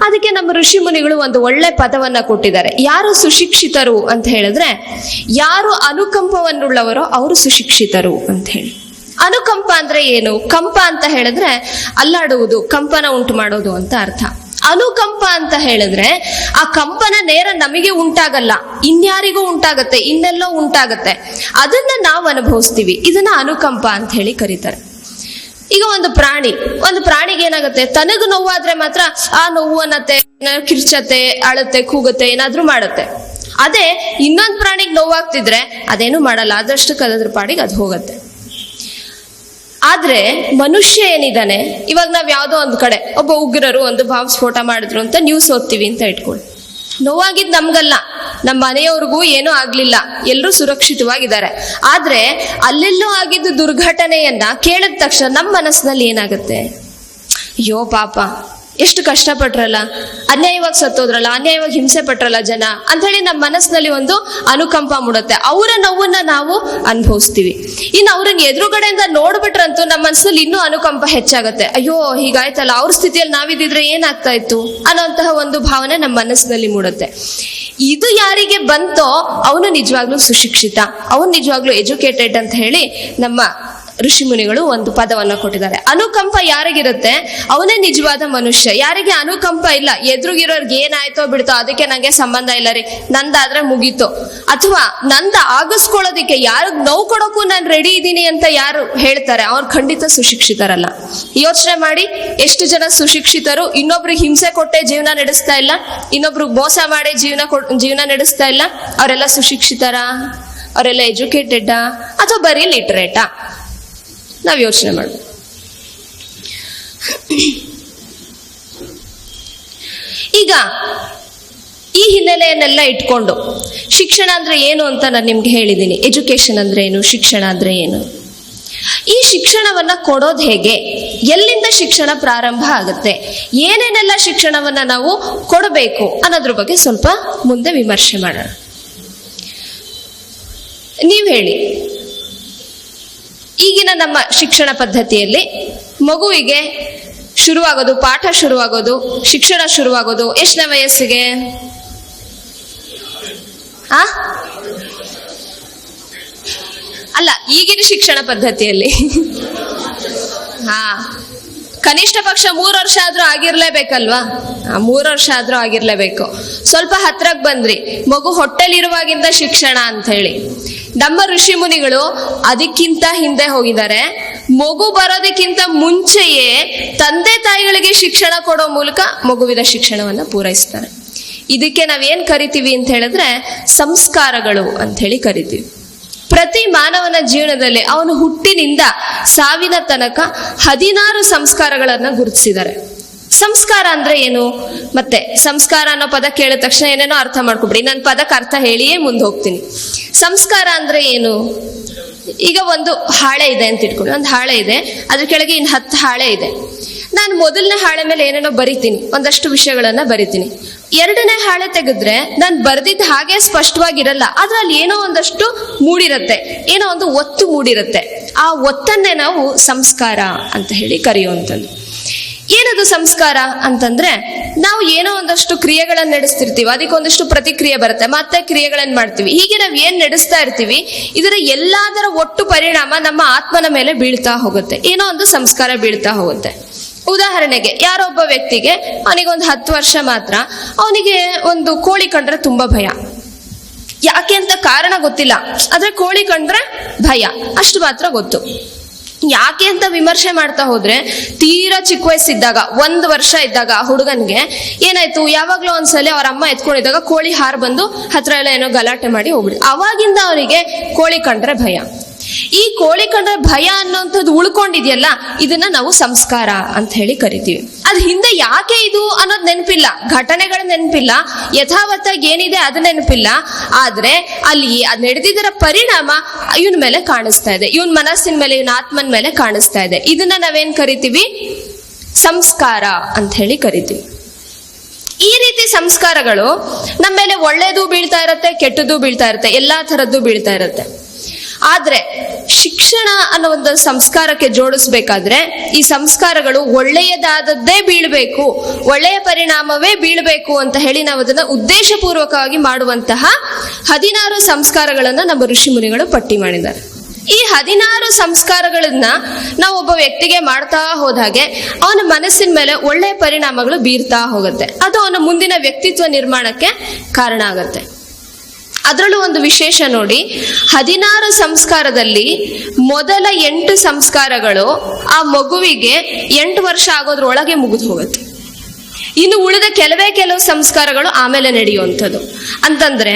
ಅದಕ್ಕೆ ನಮ್ಮ ಋಷಿ ಮುನಿಗಳು ಒಂದು ಒಳ್ಳೆ ಪದವನ್ನ ಕೊಟ್ಟಿದ್ದಾರೆ. ಯಾರು ಸುಶಿಕ್ಷಿತರು ಅಂತ ಹೇಳಿದ್ರೆ, ಯಾರು ಅನುಕಂಪವನ್ನುಳ್ಳವರೋ ಅವರು ಸುಶಿಕ್ಷಿತರು ಅಂತ ಹೇಳಿ. ಅನುಕಂಪ ಅಂದ್ರೆ ಏನು? ಕಂಪ ಅಂತ ಹೇಳಿದ್ರೆ ಅಲ್ಲಾಡುವುದು, ಕಂಪನ ಉಂಟು ಮಾಡೋದು ಅಂತ ಅರ್ಥ. ಅನುಕಂಪ ಅಂತ ಹೇಳಿದ್ರೆ ಆ ಕಂಪನ ನೇರ ನಮಗೆ ಉಂಟಾಗಲ್ಲ, ಇನ್ಯಾರಿಗೂ ಉಂಟಾಗತ್ತೆ, ಇನ್ನೆಲ್ಲೋ ಉಂಟಾಗತ್ತೆ. ಅದನ್ನ ನಾವು ಅನುಭವಿಸ್ತೀವಿ. ಇದನ್ನ ಅನುಕಂಪ ಅಂತ ಹೇಳಿ ಕರೀತಾರೆ. ಈಗ ಒಂದು ಪ್ರಾಣಿ, ಒಂದು ಪ್ರಾಣಿಗೆ ಏನಾಗುತ್ತೆ? ತನಗೂ ನೋವಾದ್ರೆ ಮಾತ್ರ ಆ ನೋವು ಅನ್ನತ್ತೆ ಕಿರ್ಚತೆ ಅಳತ್ತೆ, ಕೂಗುತ್ತೆ, ಏನಾದ್ರೂ ಮಾಡುತ್ತೆ. ಅದೇ ಇನ್ನೊಂದು ಪ್ರಾಣಿಗೆ ನೋವಾಗ್ತಿದ್ರೆ ಅದೇನು ಮಾಡಲ್ಲ. ಆದಷ್ಟು ಕಲದ್ರ ಪಾಡಿಗೆ ಅದು ಹೋಗತ್ತೆ. ಆದ್ರೆ ಮನುಷ್ಯ ಏನಿದ್ದಾನೆ ಇವಾಗ ನಾವ್ ಯಾವ್ದೋ ಒಂದ್ ಕಡೆ, ಒಬ್ಬ ಉಗ್ರರು ಒಂದು ಬಾಂಬ್ ಸ್ಫೋಟ ಮಾಡಿದ್ರು ಅಂತ ನ್ಯೂಸ್ ಓದ್ತೀವಿ ಅಂತ ಇಟ್ಕೊಳ್ಳಿ ನೋವಾಗಿದ್ ನಮ್ಗಲ್ಲ. ನಮ್ಮ ಮನೆಯವ್ರಿಗೂ ಏನೂ ಆಗ್ಲಿಲ್ಲ. ಎಲ್ಲರೂ ಸುರಕ್ಷಿತವಾಗಿದ್ದಾರೆ. ಆದ್ರೆ ಅಲ್ಲೆಲ್ಲೋ ಆಗಿದ್ದು ದುರ್ಘಟನೆಯನ್ನ ಕೇಳಿದ ತಕ್ಷಣ ನಮ್ಮ ಮನಸ್ಸಿನಲ್ಲಿ ಏನಾಗುತ್ತೆ? ಅಯ್ಯೋ ಪಾಪ. ಎಷ್ಟು ಕಷ್ಟಪಟ್ರಲ್ಲ, ಅನ್ಯಾಯವಾಗಿ ಸತ್ತೋದ್ರಲ್ಲ, ಅನ್ಯಾಯವಾಗಿ ಹಿಂಸೆ ಪಟ್ರಲ್ಲ ಜನ ಅಂತ ಹೇಳಿ ನಮ್ಮ ಮನಸ್ಸಿನಲ್ಲಿ ಒಂದು ಅನುಕಂಪ ಮೂಡುತ್ತೆ. ಅವರ ನೋವನ್ನ ನಾವು ಅನುಭವಿಸ್ತೀವಿ. ಇನ್ನು ಅವ್ರನ್ನ ಎದುರುಗಡೆಯಿಂದ ನೋಡ್ಬಿಟ್ರಂತೂ ನಮ್ಮ ಮನಸ್ಸಲ್ಲಿ ಇನ್ನೂ ಅನುಕಂಪ ಹೆಚ್ಚಾಗತ್ತೆ. ಅಯ್ಯೋ, ಹೀಗಾಯ್ತಲ್ಲ, ಅವ್ರ ಸ್ಥಿತಿಯಲ್ಲಿ ನಾವಿದ್ದಿದ್ರೆ ಏನಾಗ್ತಾ ಇತ್ತು ಅನ್ನೋಂತಹ ಒಂದು ಭಾವನೆ ನಮ್ಮ ಮನಸ್ಸಿನಲ್ಲಿ ಮೂಡುತ್ತೆ. ಇದು ಯಾರಿಗೆ ಬಂತೋ, ಅವನು ನಿಜವಾಗ್ಲೂ ಸುಶಿಕ್ಷಿತ. ಅವನು ನಿಜವಾಗ್ಲೂ ಎಜುಕೇಟೆಡ್ ಅಂತ ಹೇಳಿ ನಮ್ಮ ಋಷಿ ಮುನಿಗಳು ಒಂದು ಪದವನ್ನ ಕೊಟ್ಟಿದ್ದಾರೆ. ಅನುಕಂಪ ಯಾರಿಗಿರುತ್ತೆ? ಅವನೇ ನಿಜವಾದ ಮನುಷ್ಯ. ಯಾರಿಗೆ ಅನುಕಂಪ ಇಲ್ಲ? ಎದುರುಗಿರೋರ್ಗೆ ಏನಾಯ್ತೋ ಬಿಡ್ತೋ ಅದಕ್ಕೆ ನಂಗೆ ಸಂಬಂಧ ಇಲ್ಲ ರೀ. ನಂದಾದ್ರೆ ಮುಗೀತು. ಅಥವಾ ನಂದ ಆಗಿಸ್ಕೊಳ್ಳೋದಿಕ್ಕೆ ಯಾರಿಗ್ ನೋವು ಕೊಡೋಕ್ಕೂ ನಾನು ರೆಡಿ ಇದ್ದೀನಿ ಅಂತ ಯಾರು ಹೇಳ್ತಾರೆ? ಅವ್ರು ಖಂಡಿತ ಸುಶಿಕ್ಷಿತರಲ್ಲ. ಯೋಚನೆ ಮಾಡಿ, ಎಷ್ಟು ಜನ ಸುಶಿಕ್ಷಿತರು? ಇನ್ನೊಬ್ರಿಗೆ ಹಿಂಸೆ ಕೊಟ್ಟೆ ಜೀವನ ನಡೆಸ್ತಾ ಇಲ್ಲ. ಇನ್ನೊಬ್ರಿಗೆ ಮೋಸ ಮಾಡಿ ಜೀವನ ಜೀವನ ನಡೆಸ್ತಾ ಇಲ್ಲ. ಅವರೆಲ್ಲ ಸುಶಿಕ್ಷಿತರ? ಅವರೆಲ್ಲ ಎಜುಕೇಟೆಡ್ಡಾ ಅಥವಾ ಬರೀ ಲಿಟ್ರೇಟಾ ನಾವು ಯೋಚನೆ ಮಾಡಬೇಕು ಈಗ ಈ ಹಿನ್ನೆಲೆಯನ್ನೆಲ್ಲ ಇಟ್ಕೊಂಡು ಶಿಕ್ಷಣ ಅಂದ್ರೆ ಏನು ಅಂತ ನಾನು ನಿಮ್ಗೆ ಹೇಳಿದ್ದೀನಿ ಎಜುಕೇಶನ್ ಅಂದ್ರೆ ಏನು, ಶಿಕ್ಷಣ ಅಂದ್ರೆ ಏನು? ಈ ಶಿಕ್ಷಣವನ್ನ ಕೊಡೋದು ಹೇಗೆ? ಎಲ್ಲಿಂದ ಶಿಕ್ಷಣ ಪ್ರಾರಂಭ ಆಗುತ್ತೆ? ಏನೇನೆಲ್ಲ ಶಿಕ್ಷಣವನ್ನ ನಾವು ಕೊಡಬೇಕು ಅನ್ನೋದ್ರ ಬಗ್ಗೆ ಸ್ವಲ್ಪ ಮುಂದೆ ವಿಮರ್ಶೆ ಮಾಡೋಣ. ನೀವು ಹೇಳಿ. ಈಗಿನ ನಮ್ಮ ಶಿಕ್ಷಣ ಪದ್ಧತಿಯಲ್ಲಿ ಮಗುವಿಗೆ ಶುರುವಾಗೋದು, ಪಾಠ ಶುರುವಾಗೋದು, ಶಿಕ್ಷಣ ಶುರುವಾಗೋದು, ಎಷ್ಟನೇ ವಯಸ್ಸಿಗೆ? ಆ? ಅಲ್ಲ, ಈಗಿನ ಶಿಕ್ಷಣ ಪದ್ಧತಿಯಲ್ಲಿ. ಹಾ. ಕನಿಷ್ಠ ಪಕ್ಷ ಮೂರು ವರ್ಷ ಆದ್ರೂ ಆಗಿರ್ಲೇಬೇಕಲ್ವಾ? ಮೂರು ವರ್ಷ ಆದ್ರೂ ಆಗಿರ್ಲೇಬೇಕು. ಸ್ವಲ್ಪ ಹತ್ರಕ್ ಬಂದ್ರಿ. ಮಗು ಹೊಟ್ಟೆಲಿರುವಾಗಿಂದ ಶಿಕ್ಷಣ ಅಂತ ಹೇಳಿ ನಮ್ಮ ಋಷಿ ಮುನಿಗಳು ಅದಕ್ಕಿಂತ ಹಿಂದೆ ಹೋಗಿದ್ದಾರೆ. ಮಗು ಬರೋದಕ್ಕಿಂತ ಮುಂಚೆಯೇ ತಂದೆ ತಾಯಿಗಳಿಗೆ ಶಿಕ್ಷಣ ಕೊಡೋ ಮೂಲಕ ಮಗುವಿನ ಶಿಕ್ಷಣವನ್ನ ಪೂರೈಸ್ತಾರೆ. ಇದಕ್ಕೆ ನಾವೇನ್ ಕರಿತೀವಿ ಅಂತ ಹೇಳಿದ್ರೆ ಸಂಸ್ಕಾರಗಳು ಅಂತ ಹೇಳಿ ಕರಿತೀವಿ. ಪ್ರತಿ ಮಾನವನ ಜೀವನದಲ್ಲಿ ಅವನು ಹುಟ್ಟಿನಿಂದ ಸಾವಿನ ತನಕ ಹದಿನಾರು ಸಂಸ್ಕಾರಗಳನ್ನ ಗುರುತಿಸಿದ್ದಾರೆ. ಸಂಸ್ಕಾರ ಅಂದ್ರೆ ಏನು? ಮತ್ತೆ ಸಂಸ್ಕಾರ ಅನ್ನೋ ಪದ ಕೇಳಿದ ತಕ್ಷಣ ಏನೇನೋ ಅರ್ಥ ಮಾಡ್ಕೊಬಿಡಿ. ನನ್ನ ಪದಕ್ಕೆ ಅರ್ಥ ಹೇಳಿಯೇ ಮುಂದೆ ಹೋಗ್ತೀನಿ. ಸಂಸ್ಕಾರ ಅಂದ್ರೆ ಏನು? ಈಗ ಒಂದು ಹಾಳೆ ಇದೆ ಅಂತ ಇಟ್ಕೊಳ್ಳಿ ಒಂದು ಹಾಳೆ ಇದೆ. ಅದ್ರ ಕೆಳಗೆ ಇನ್ನು ಹತ್ತು ಹಾಳೆ ಇದೆ. ನಾನು ಮೊದಲನೇ ಹಾಳೆ ಮೇಲೆ ಏನೇನೋ ಬರಿತೀನಿ. ಒಂದಷ್ಟು ವಿಷಯಗಳನ್ನ ಬರಿತೀನಿ. ಎರಡನೇ ಹಾಳೆ ತೆಗೆದ್ರೆ ನಾನು ಬರ್ದಿದ್ದ ಹಾಗೆ ಸ್ಪಷ್ಟವಾಗಿರಲ್ಲ. ಆದ್ರೆ ಅಲ್ಲಿ ಏನೋ ಒಂದಷ್ಟು ಮೂಡಿರತ್ತೆ. ಏನೋ ಒಂದು ಒತ್ತು ಮೂಡಿರತ್ತೆ. ಆ ಒತ್ತನ್ನೇ ನಾವು ಸಂಸ್ಕಾರ ಅಂತ ಹೇಳಿ ಕರೆಯುವಂಥದ್ದು. ಏನದು ಸಂಸ್ಕಾರ ಅಂತಂದ್ರೆ ನಾವು ಏನೋ ಒಂದಷ್ಟು ಕ್ರಿಯೆಗಳನ್ನ ನಡೆಸ್ತಿರ್ತೀವಿ. ಅದಕ್ಕೆ ಒಂದಷ್ಟು ಪ್ರತಿಕ್ರಿಯೆ ಬರುತ್ತೆ. ಮತ್ತೆ ಕ್ರಿಯೆಗಳನ್ನ ಮಾಡ್ತೀವಿ. ಹೀಗೆ ನಾವು ಏನ್ ನಡೆಸ್ತಾ ಇರ್ತೀವಿ, ಇದರ ಎಲ್ಲದರ ಒಟ್ಟು ಪರಿಣಾಮ ನಮ್ಮ ಆತ್ಮನ ಮೇಲೆ ಬೀಳ್ತಾ ಹೋಗುತ್ತೆ. ಏನೋ ಒಂದು ಸಂಸ್ಕಾರ ಬೀಳ್ತಾ ಹೋಗುತ್ತೆ. ಉದಾಹರಣೆಗೆ, ಯಾರೊಬ್ಬ ವ್ಯಕ್ತಿಗೆ ಅವನಿಗೊಂದು ಹತ್ತು ವರ್ಷ ಮಾತ್ರ, ಅವನಿಗೆ ಒಂದು ಕೋಳಿ ಕಂಡ್ರೆ ತುಂಬಾ ಭಯ. ಯಾಕೆ ಅಂತ ಕಾರಣ ಗೊತ್ತಿಲ್ಲ, ಆದ್ರೆ ಕೋಳಿ ಕಂಡ್ರೆ ಭಯ, ಅಷ್ಟು ಮಾತ್ರ ಗೊತ್ತು. ಯಾಕೆ ಅಂತ ವಿಮರ್ಶೆ ಮಾಡ್ತಾ ಹೋದ್ರೆ, ತೀರಾ ಚಿಕ್ಕ ವಯಸ್ಸಿದ್ದಾಗ, ಒಂದು ವರ್ಷ ಇದ್ದಾಗ ಆ ಹುಡುಗನ್ಗೆ ಏನಾಯ್ತು, ಯಾವಾಗ್ಲೂ ಒಂದ್ಸಲ ಅವ್ರ ಅಮ್ಮ ಎತ್ಕೊಂಡಿದ್ದಾಗ ಕೋಳಿ ಹಾರ್ ಬಂದು ಹತ್ರ ಎಲ್ಲ ಏನೋ ಗಲಾಟೆ ಮಾಡಿ ಹೋಗ್ಬಿಡಿ ಅವಾಗಿಂದ ಅವರಿಗೆ ಕೋಳಿ ಕಂಡ್ರೆ ಭಯ. ಈ ಕೋಳಿ ಕಂಡ್ರೆ ಭಯ ಅನ್ನೋಂಥದ್ದು ಉಳ್ಕೊಂಡಿದ್ಯಲ್ಲ, ಇದನ್ನ ನಾವು ಸಂಸ್ಕಾರ ಅಂತ ಹೇಳಿ ಕರಿತೀವಿ. ಅದ್ ಹಿಂದೆ ಯಾಕೆ ಇದು ಅನ್ನೋದು ನೆನಪಿಲ್ಲ. ಘಟನೆಗಳ ನೆನಪಿಲ್ಲ. ಯಥಾವತ್ತಾಗಿ ಏನಿದೆ ಅದು ನೆನಪಿಲ್ಲ. ಆದ್ರೆ ಅಲ್ಲಿ ಅದ್ ನಡೆದಿದ್ದರ ಪರಿಣಾಮ ಇವನ್ ಮೇಲೆ ಕಾಣಿಸ್ತಾ ಇದೆ. ಇವನ್ ಮನಸ್ಸಿನ ಮೇಲೆ, ಇವನ್ ಆತ್ಮನ ಮೇಲೆ ಕಾಣಿಸ್ತಾ ಇದೆ. ಇದನ್ನ ನಾವೇನ್ ಕರಿತೀವಿ? ಸಂಸ್ಕಾರ ಅಂತ ಹೇಳಿ ಕರಿತೀವಿ. ಈ ರೀತಿ ಸಂಸ್ಕಾರಗಳು ನಮ್ಮ ಮೇಲೆ ಒಳ್ಳೇದು ಬೀಳ್ತಾ ಇರತ್ತೆ, ಕೆಟ್ಟದ್ದು ಬೀಳ್ತಾ ಇರುತ್ತೆ, ಎಲ್ಲಾ ತರದ್ದು ಬೀಳ್ತಾ ಇರುತ್ತೆ. ಆದ್ರೆ ಶಿಕ್ಷಣ ಅನ್ನೋ ಒಂದು ಸಂಸ್ಕಾರಕ್ಕೆ ಜೋಡಿಸ್ಬೇಕಾದ್ರೆ ಈ ಸಂಸ್ಕಾರಗಳು ಒಳ್ಳೆಯದಾದದ್ದೇ ಬೀಳ್ಬೇಕು, ಒಳ್ಳೆಯ ಪರಿಣಾಮವೇ ಬೀಳ್ಬೇಕು ಅಂತ ಹೇಳಿ ನಾವು ಅದನ್ನ ಉದ್ದೇಶಪೂರ್ವಕವಾಗಿ ಮಾಡುವಂತಹ ಹದಿನಾರು ಸಂಸ್ಕಾರಗಳನ್ನ ನಮ್ಮ ಋಷಿ ಮುನಿಗಳು ಪಟ್ಟಿ ಮಾಡಿದ್ದಾರೆ. ಈ ಹದಿನಾರು ಸಂಸ್ಕಾರಗಳನ್ನ ನಾವು ಒಬ್ಬ ವ್ಯಕ್ತಿಗೆ ಮಾಡ್ತಾ ಹೋದಾಗೆ ಅವನ ಮನಸ್ಸಿನ ಮೇಲೆ ಒಳ್ಳೆಯ ಪರಿಣಾಮಗಳು ಬೀರ್ತಾ ಹೋಗುತ್ತೆ. ಅದು ಅವನ ಮುಂದಿನ ವ್ಯಕ್ತಿತ್ವ ನಿರ್ಮಾಣಕ್ಕೆ ಕಾರಣ ಆಗತ್ತೆ. ಅದರಲ್ಲೂ ಒಂದು ವಿಶೇಷ ನೋಡಿ, ಹದಿನಾರು ಸಂಸ್ಕಾರದಲ್ಲಿ ಮೊದಲ ಎಂಟು ಸಂಸ್ಕಾರಗಳು ಆ ಮಗುವಿಗೆ ಎಂಟು ವರ್ಷ ಆಗೋದ್ರೊಳಗೆ ಮುಗಿದು ಹೋಗುತ್ತೆ ಇನ್ನು ಉಳಿದ ಕೆಲವೇ ಕೆಲವು ಸಂಸ್ಕಾರಗಳು ಆಮೇಲೆ ನಡೆಯುವಂಥದ್ದು. ಅಂತಂದ್ರೆ,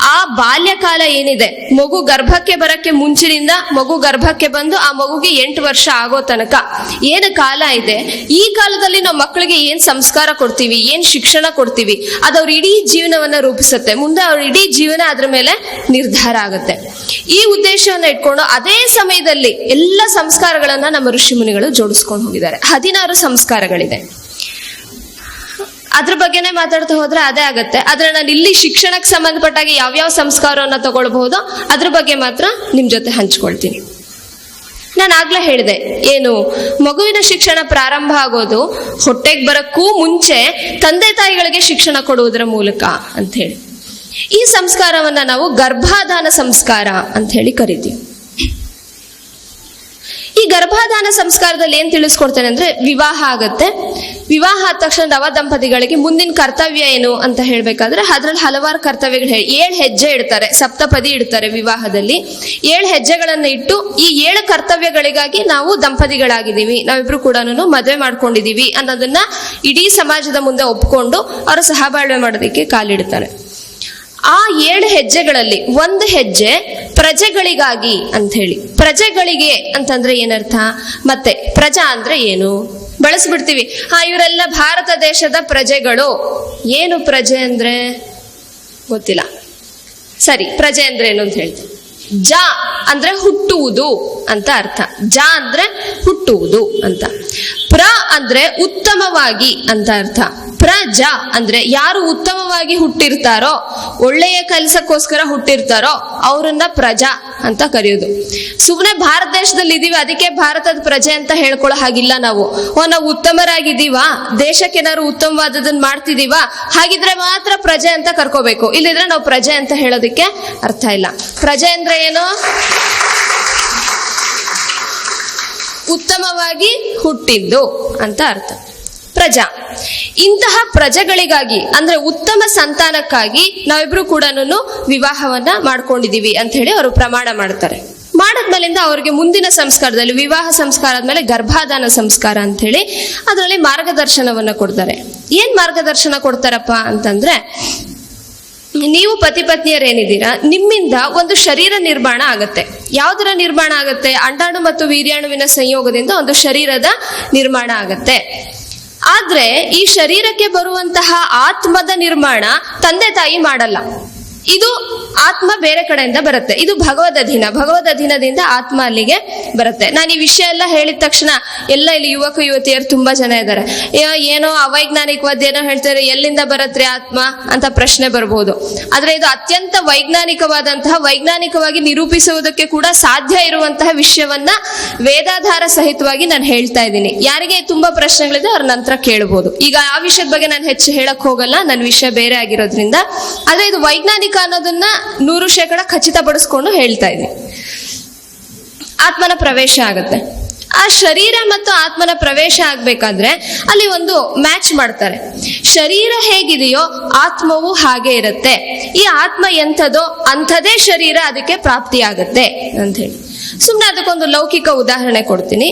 ಆ ಬಾಲ್ಯಕಾಲ ಏನಿದೆ? ಮಗು ಗರ್ಭಕ್ಕೆ ಬರಕ್ಕೆ ಮುಂಚಿನಿಂದ ಮಗು ಗರ್ಭಕ್ಕೆ ಬಂದು ಆ ಮಗುಗೆ ಎಂಟು ವರ್ಷ ಆಗೋ ತನಕ ಏನು ಕಾಲ ಇದೆ? ಈ ಕಾಲದಲ್ಲಿ ನಾವು ಮಕ್ಕಳಿಗೆ ಏನ್ ಸಂಸ್ಕಾರ ಕೊಡ್ತೀವಿ? ಏನ್ ಶಿಕ್ಷಣ ಕೊಡ್ತೀವಿ? ಅದು ಅವ್ರ ಇಡೀ ಜೀವನವನ್ನ ರೂಪಿಸುತ್ತೆ. ಮುಂದೆ ಅವ್ರ ಇಡೀ ಜೀವನ ಅದ್ರ ಮೇಲೆ ನಿರ್ಧಾರ ಆಗುತ್ತೆ. ಈ ಉದ್ದೇಶವನ್ನ ಇಟ್ಕೊಂಡು ಅದೇ ಸಮಯದಲ್ಲಿ ಎಲ್ಲ ಸಂಸ್ಕಾರಗಳನ್ನ ನಮ್ಮ ಋಷಿ ಮುನಿಗಳು ಜೋಡಿಸ್ಕೊಂಡು ಹೋಗಿದ್ದಾರೆ. ಹದಿನಾರು ಸಂಸ್ಕಾರಗಳಿದೆ. ಅದ್ರ ಬಗ್ಗೆನೆ ಮಾತಾಡ್ತಾ ಹೋದ್ರೆ ಅದೇ ಆಗುತ್ತೆ. ಆದ್ರೆ ನಾನು ಇಲ್ಲಿ ಶಿಕ್ಷಣಕ್ಕೆ ಸಂಬಂಧಪಟ್ಟಾಗ ಯಾವ್ಯಾವ ಸಂಸ್ಕಾರವನ್ನ ತಗೊಳ್ಬಹುದು, ಅದ್ರ ಬಗ್ಗೆ ಮಾತ್ರ ನಿಮ್ ಜೊತೆ ಹಂಚ್ಕೊಳ್ತೀನಿ. ನಾನು ಆಗ್ಲೇ ಹೇಳಿದೆ, ಏನು, ಮಗುವಿನ ಶಿಕ್ಷಣ ಪ್ರಾರಂಭ ಆಗೋದು, ಹೊಟ್ಟೆಗೆ ಬರಕ್ಕೂ ಮುಂಚೆ ತಂದೆ ತಾಯಿಗಳಿಗೆ ಶಿಕ್ಷಣ ಕೊಡುವುದರ ಮೂಲಕ ಅಂತ ಹೇಳಿ ಈ ಸಂಸ್ಕಾರವನ್ನ ನಾವು ಗರ್ಭಾಧಾನ ಸಂಸ್ಕಾರ ಅಂತ ಹೇಳಿ ಕರಿತೀವಿ. ಈ ಗರ್ಭಾಧಾನ ಸಂಸ್ಕಾರದಲ್ಲಿ ಏನ್ ತಿಳಿಸ್ಕೊಡ್ತೇನೆ ಅಂದ್ರೆ ವಿವಾಹ ಆಗತ್ತೆ. ವಿವಾಹ ಆದ ತಕ್ಷಣ ನವ ದಂಪತಿಗಳಿಗೆ ಮುಂದಿನ ಕರ್ತವ್ಯ ಏನು ಅಂತ ಹೇಳ್ಬೇಕಾದ್ರೆ ಅದ್ರಲ್ಲಿ ಹಲವಾರು ಕರ್ತವ್ಯಗಳು ಹೇಳಿ ಏಳು ಹೆಜ್ಜೆ ಇಡ್ತಾರೆ, ಸಪ್ತಪದಿ ಇಡ್ತಾರೆ ವಿವಾಹದಲ್ಲಿ. ಏಳು ಹೆಜ್ಜೆಗಳನ್ನ ಇಟ್ಟು ಈ ಏಳು ಕರ್ತವ್ಯಗಳಿಗಾಗಿ ನಾವು ದಂಪತಿಗಳಾಗಿದ್ದೀವಿ. ನಾವಿಬ್ರು ಕೂಡ ಮದುವೆ ಮಾಡ್ಕೊಂಡಿದೀವಿ ಅನ್ನೋದನ್ನ ಇಡೀ ಸಮಾಜದ ಮುಂದೆ ಒಪ್ಕೊಂಡು ಅವರ ಸಹಬಾಳ್ವೆ ಮಾಡೋದಕ್ಕೆ ಕಾಲಿಡ್ತಾರೆ. ಆ ಏಳು ಹೆಜ್ಜೆಗಳಲ್ಲಿ ಒಂದು ಹೆಜ್ಜೆ ಪ್ರಜೆಗಳಿಗಾಗಿ ಅಂತ ಹೇಳಿ ಪ್ರಜೆಗಳಿಗೆ ಅಂತಂದ್ರೆ ಏನರ್ಥ? ಮತ್ತೆ ಪ್ರಜಾ ಅಂದ್ರೆ ಏನು? ಬಳಸ್ಬಿಡ್ತೀವಿ. ಹಾ, ಇವರೆಲ್ಲ ಭಾರತ ದೇಶದ ಪ್ರಜೆಗಳು? ಏನು ಪ್ರಜೆ ಅಂದ್ರೆ? ಗೊತ್ತಿಲ್ಲ. ಸರಿ, ಪ್ರಜೆ ಅಂದ್ರೆ ಏನು ಅಂತ ಹೇಳ್ತೀನಿ. ಜ ಅಂದ್ರೆ ಹುಟ್ಟುವುದು ಅಂತ ಅರ್ಥ. ಜ ಅಂದ್ರೆ ಹುಟ್ಟುವುದು ಅಂತ. ಪ್ರ ಅಂದ್ರೆ ಉತ್ತಮವಾಗಿ ಅಂತ ಅರ್ಥ. ಪ್ರಜ ಅಂದ್ರೆ ಯಾರು ಉತ್ತಮವಾಗಿ ಹುಟ್ಟಿರ್ತಾರೋ, ಒಳ್ಳೆಯ ಕೆಲಸಕ್ಕೋಸ್ಕರ ಹುಟ್ಟಿರ್ತಾರೋ ಅವರನ್ನ ಪ್ರಜಾ ಅಂತ ಕರೆಯೋದು. ಸುಮ್ಮನೆ ಭಾರತ ದೇಶದಲ್ಲಿ ಇದೀವಿ, ಅದಕ್ಕೆ ಭಾರತದ ಪ್ರಜೆ ಅಂತ ಹೇಳ್ಕೊಳ್ಳೋ ಹಾಗಿಲ್ಲ ನಾವು. ಓ, ನಾವು ಉತ್ತಮರಾಗಿದ್ದೀವಾ? ದೇಶಕ್ಕೆ ಏನಾದ್ರು ಉತ್ತಮವಾದದನ್ನ ಮಾಡ್ತಿದೀವಾ ಹಾಗಿದ್ರೆ ಮಾತ್ರ ಪ್ರಜೆ ಅಂತ ಕರ್ಕೋಬೇಕು. ಇಲ್ಲಿದ್ರೆ ನಾವು ಪ್ರಜೆ ಅಂತ ಹೇಳೋದಕ್ಕೆ ಅರ್ಥ ಇಲ್ಲ. ಪ್ರಜೆ ಅಂದ್ರೆ ಏನು? ಉತ್ತಮವಾಗಿ ಹುಟ್ಟಿದ್ದು ಅಂತ ಅರ್ಥ. ಪ್ರಜಾ. ಇಂತಹ ಪ್ರಜೆಗಳಿಗಾಗಿ, ಅಂದ್ರೆ ಉತ್ತಮ ಸಂತಾನಕ್ಕಾಗಿ ನಾವಿಬ್ರು ಕೂಡ ವಿವಾಹವನ್ನ ಮಾಡ್ಕೊಂಡಿದೀವಿ ಅಂತ ಹೇಳಿ ಅವರು ಪ್ರಮಾಣ ಮಾಡ್ತಾರೆ. ಮಾಡದ್ಮೇಲಿಂದ ಅವ್ರಿಗೆ ಮುಂದಿನ ಸಂಸ್ಕಾರದಲ್ಲಿ ವಿವಾಹ ಸಂಸ್ಕಾರದ ಮೇಲೆ ಗರ್ಭಾಧಾನ ಸಂಸ್ಕಾರ ಅಂತ ಹೇಳಿ ಅದರಲ್ಲಿ ಮಾರ್ಗದರ್ಶನವನ್ನ ಕೊಡ್ತಾರೆ. ಏನ್ ಮಾರ್ಗದರ್ಶನ ಕೊಡ್ತಾರಪ್ಪ ಅಂತಂದ್ರೆ ನೀವು ಪತಿ ಪತ್ನಿಯರೇನಿದ್ದೀರಾ ನಿಮ್ಮಿಂದ ಒಂದು ಶರೀರ ನಿರ್ಮಾಣ ಆಗುತ್ತೆ. ಯಾವುದರ ನಿರ್ಮಾಣ ಆಗುತ್ತೆ? ಅಂಡಾಣು ಮತ್ತು ವೀರ್ಯಾಣುವಿನ ಸಂಯೋಗದಿಂದ ಒಂದು ಶರೀರದ ನಿರ್ಮಾಣ ಆಗುತ್ತೆ. ಆದ್ರೆ ಈ ಶರೀರಕ್ಕೆ ಬರುವಂತಹ ಆತ್ಮದ ನಿರ್ಮಾಣ ತಂದೆ ತಾಯಿ ಮಾಡಲ್ಲ. ಇದು ಆತ್ಮ ಬೇರೆ ಕಡೆಯಿಂದ ಬರುತ್ತೆ. ಇದು ಭಗವದ್ ಅಧೀನ. ಭಗವದ್ ಅಧೀನದಿಂದ ಆತ್ಮ ಅಲ್ಲಿಗೆ ಬರುತ್ತೆ. ನಾನು ಈ ವಿಷಯ ಎಲ್ಲ ಹೇಳಿದ ತಕ್ಷಣ ಎಲ್ಲ ಇಲ್ಲಿ ಯುವಕ, ಯುವತಿಯರು ತುಂಬಾ ಜನ ಇದ್ದಾರೆ. ಏನೋ ಅವೈಜ್ಞಾನಿಕವಾದ ಏನೋ ಹೇಳ್ತಾರೆ, ಎಲ್ಲಿಂದ ಬರತ್ರಿ ಆತ್ಮ ಅಂತ ಪ್ರಶ್ನೆ ಬರಬಹುದು ಆದ್ರೆ ಇದು ಅತ್ಯಂತ ವೈಜ್ಞಾನಿಕವಾದಂತಹ, ವೈಜ್ಞಾನಿಕವಾಗಿ ನಿರೂಪಿಸುವುದಕ್ಕೆ ಕೂಡ ಸಾಧ್ಯ ಇರುವಂತಹ ವಿಷಯವನ್ನ ವೇದಾಧಾರ ಸಹಿತವಾಗಿ ನಾನು ಹೇಳ್ತಾ ಇದ್ದೀನಿ. ಯಾರಿಗೆ ತುಂಬಾ ಪ್ರಶ್ನೆಗಳಿದೆ ಅವ್ರ ನಂತರ ಕೇಳಬಹುದು ಈಗ ಆ ವಿಷಯದ ಬಗ್ಗೆ ನಾನು ಹೆಚ್ಚು ಹೇಳಕ್ ಹೋಗಲ್ಲ. ನನ್ನ ವಿಷಯ ಬೇರೆ ಆಗಿರೋದ್ರಿಂದ. ಆದ್ರೆ ಇದು ವೈಜ್ಞಾನಿಕ ಅನ್ನೋದನ್ನ ನೂರು ಶೇಕಡ ಖಚಿತಪಡಿಸ್ಕೊಂಡು ಹೇಳ್ತಾ ಇದ್ದೀನಿ ಆತ್ಮನ ಪ್ರವೇಶ ಆಗುತ್ತೆ. ಆ ಶರೀರ ಮತ್ತು ಆತ್ಮನ ಪ್ರವೇಶ ಆಗ್ಬೇಕಾದ್ರೆ ಅಲ್ಲಿ ಒಂದು ಮ್ಯಾಚ್ ಮಾಡ್ತಾರೆ. ಶರೀರ ಹೇಗಿದೆಯೋ ಆತ್ಮವು ಹಾಗೆ ಇರುತ್ತೆ. ಈ ಆತ್ಮ ಎಂಥದೋ ಅಂಥದೇ ಶರೀರ ಅದಕ್ಕೆ ಪ್ರಾಪ್ತಿಯಾಗುತ್ತೆ ಅಂತ ಹೇಳಿ. ಸುಮ್ಮನೆ ಅದಕ್ಕೊಂದು ಲೌಕಿಕ ಉದಾಹರಣೆ ಕೊಡ್ತೀನಿ.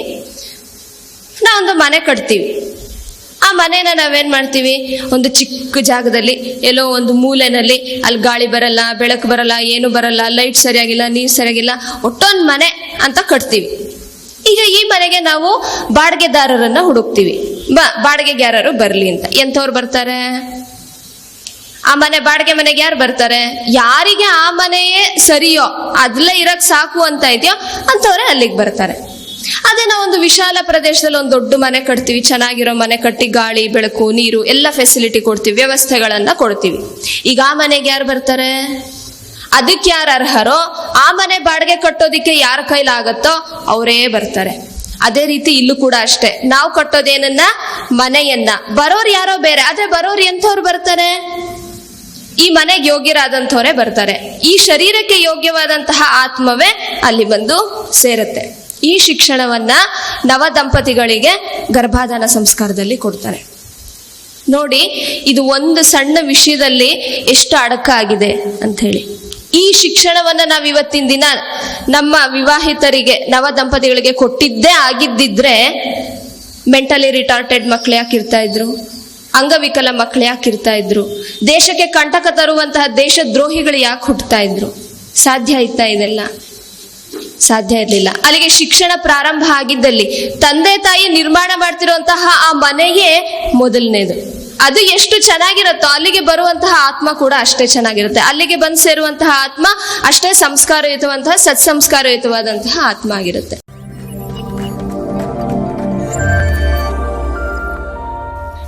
ನಾವೊಂದು ಮನೆ ಕಟ್ತೀವಿ. ಆ ಮನೇನ ನಾವೇನ್ ಮಾಡ್ತೀವಿ? ಒಂದು ಚಿಕ್ಕ ಜಾಗದಲ್ಲಿ, ಎಲ್ಲೋ ಒಂದು ಮೂಲೆನಲ್ಲಿ, ಅಲ್ಲಿ ಗಾಳಿ ಬರಲ್ಲ, ಬೆಳಕು ಬರಲ್ಲ, ಏನು ಬರಲ್ಲ ಲೈಟ್ ಸರಿಯಾಗಿಲ್ಲ, ನೀರ್ ಸರಿಯಾಗಿಲ್ಲ, ಒಟ್ಟೊಂದು ಮನೆ ಅಂತ ಕಟ್ತೀವಿ. ಈಗ ಈ ಮನೆಗೆ ನಾವು ಬಾಡಿಗೆದಾರರನ್ನ ಹುಡುಕ್ತೀವಿ. ಬಾ ಬಾಡಿಗೆಗೆ ಯಾರು ಬರ್ಲಿ ಅಂತ. ಎಂಥವ್ರು ಬರ್ತಾರೆ? ಆ ಮನೆ, ಬಾಡಿಗೆ ಮನೆಗೆ ಯಾರು ಬರ್ತಾರೆ? ಯಾರಿಗೆ ಆ ಮನೆಯೇ ಸರಿಯೋ, ಅದ್ಲೇ ಇರಕ್ ಸಾಕು ಅಂತ ಇದೆಯೋ ಅಂತವ್ರೆ ಅಲ್ಲಿಗೆ ಬರ್ತಾರೆ. ಅದೇ ನಾವು ಒಂದು ವಿಶಾಲ ಪ್ರದೇಶದಲ್ಲಿ ಒಂದು ದೊಡ್ಡ ಮನೆ ಕಟ್ತೀವಿ. ಚೆನ್ನಾಗಿರೋ ಮನೆ ಕಟ್ಟಿ ಗಾಳಿ, ಬೆಳಕು, ನೀರು, ಎಲ್ಲ ಫೆಸಿಲಿಟಿ ಕೊಡ್ತೀವಿ. ವ್ಯವಸ್ಥೆಗಳನ್ನ ಕೊಡ್ತೀವಿ. ಈಗ ಆ ಮನೆಗೆ ಯಾರು ಬರ್ತಾರೆ? ಅದಕ್ಕೆ ಯಾರು ಅರ್ಹರೋ, ಆ ಮನೆ ಬಾಡಿಗೆ ಕಟ್ಟೋದಿಕ್ಕೆ ಯಾರ ಕೈಲಾಗತ್ತೋ ಅವರೇ ಬರ್ತಾರೆ. ಅದೇ ರೀತಿ ಇಲ್ಲೂ ಕೂಡ ಅಷ್ಟೇ. ನಾವು ಕಟ್ಟೋದೇನನ್ನ? ಮನೆಯನ್ನ. ಬರೋರು ಯಾರೋ ಬೇರೆ. ಆದ್ರೆ ಬರೋರು ಎಂಥವ್ರು ಬರ್ತಾರೆ? ಈ ಮನೆಗೆ ಯೋಗ್ಯರಾದಂಥವರೇ ಬರ್ತಾರೆ. ಈ ಶರೀರಕ್ಕೆ ಯೋಗ್ಯವಾದಂತಹ ಆತ್ಮವೇ ಅಲ್ಲಿ ಬಂದು ಸೇರುತ್ತೆ. ಈ ಶಿಕ್ಷಣವನ್ನ ನವ ದಂಪತಿಗಳಿಗೆ ಗರ್ಭಾಧಾನ ಸಂಸ್ಕಾರದಲ್ಲಿ ಕೊಡ್ತಾರೆ. ನೋಡಿ, ಇದು ಒಂದು ಸಣ್ಣ ವಿಷಯದಲ್ಲಿ ಎಷ್ಟು ಅಡಕ ಆಗಿದೆ ಅಂತ ಹೇಳಿ ಈ ಶಿಕ್ಷಣವನ್ನ ನಾವು ಇವತ್ತಿನ ದಿನ ನಮ್ಮ ವಿವಾಹಿತರಿಗೆ, ನವ ದಂಪತಿಗಳಿಗೆ ಕೊಟ್ಟಿದ್ದೇ ಆಗಿದ್ದಿದ್ರೆ ಮೆಂಟಲಿ ರಿಟಾರ್ಟೆಡ್ ಮಕ್ಳು ಯಾಕೆ ಇರ್ತಾ ಇದ್ರು, ಅಂಗವಿಕಲ ಮಕ್ಳು ಯಾಕೆ ಇರ್ತಾ ಇದ್ರು, ದೇಶಕ್ಕೆ ಕಂಟಕ ತರುವಂತಹ ದೇಶ ದ್ರೋಹಿಗಳು ಯಾಕೆ ಹುಟ್ಟುತ್ತಾ ಇದ್ರು? ಸಾಧ್ಯ ಆಯ್ತಾ ಇದೆಲ್ಲ? ಸಾಧ್ಯ ಇರಲಿಲ್ಲ. ಅಲ್ಲಿಗೆ ಶಿಕ್ಷಣ ಪ್ರಾರಂಭ ಆಗಿದ್ದಲ್ಲಿ ತಂದೆ ತಾಯಿ ನಿರ್ಮಾಣ ಮಾಡ್ತಿರುವಂತಹ ಆ ಮನೆಯೇ ಮೊದಲನೇದು. ಅದು ಎಷ್ಟು ಚೆನ್ನಾಗಿರುತ್ತೋ ಅಲ್ಲಿಗೆ ಬರುವಂತಹ ಆತ್ಮ ಕೂಡ ಅಷ್ಟೇ ಚೆನ್ನಾಗಿರುತ್ತೆ. ಅಲ್ಲಿಗೆ ಬಂದು ಸೇರುವಂತಹ ಆತ್ಮ ಅಷ್ಟೇ ಸಂಸ್ಕಾರಯುತವಂತಹ ಸತ್ಸಂಸ್ಕಾರಯುತವಾದಂತಹ ಆತ್ಮ ಆಗಿರುತ್ತೆ.